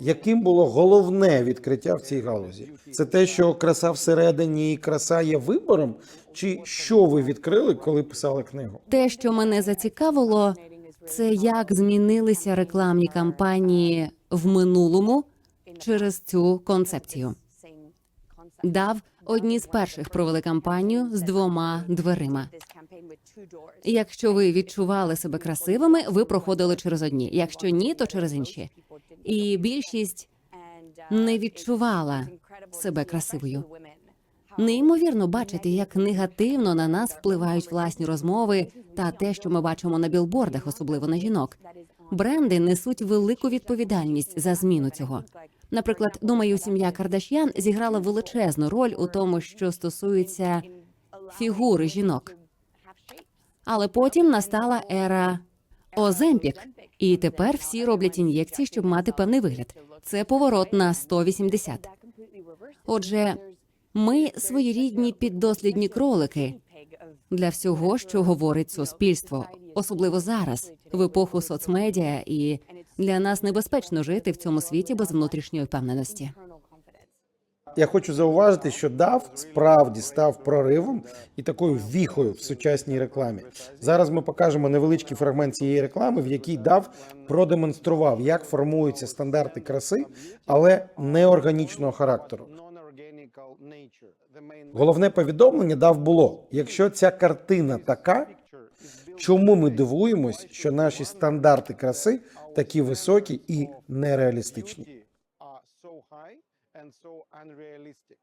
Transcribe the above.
Яким було головне відкриття в цій галузі? Це те, що краса всередині і краса є вибором, чи що ви відкрили, коли писали книгу? Те, що мене зацікавило, це як змінилися рекламні кампанії в минулому через цю концепцію. Дав одні з перших провели кампанію з двома дверима. Якщо ви відчували себе красивими, ви проходили через одні. Якщо ні, то через інші. І більшість не відчувала себе красивою. Неймовірно бачити, як негативно на нас впливають власні розмови та те, що ми бачимо на білбордах, особливо на жінок. Бренди несуть велику відповідальність за зміну цього. Наприклад, думаю, сім'я Кардаш'ян зіграла величезну роль у тому, що стосується фігури жінок. Але потім настала ера Оземпік, і тепер всі роблять ін'єкції, щоб мати певний вигляд. Це поворот на 180. Отже, ми своєрідні піддослідні кролики для всього, що говорить суспільство, особливо зараз, в епоху соцмедіа, і для нас небезпечно жити в цьому світі без внутрішньої впевненості. Я хочу зауважити, що DAF справді став проривом і такою віхою в сучасній рекламі. Зараз ми покажемо невеличкий фрагмент цієї реклами, в якій DAF продемонстрував, як формуються стандарти краси, але неорганічного характеру. Головне повідомлення DAF було: якщо ця картина така, чому ми дивуємось, що наші стандарти краси такі високі і нереалістичні? and so unrealistic.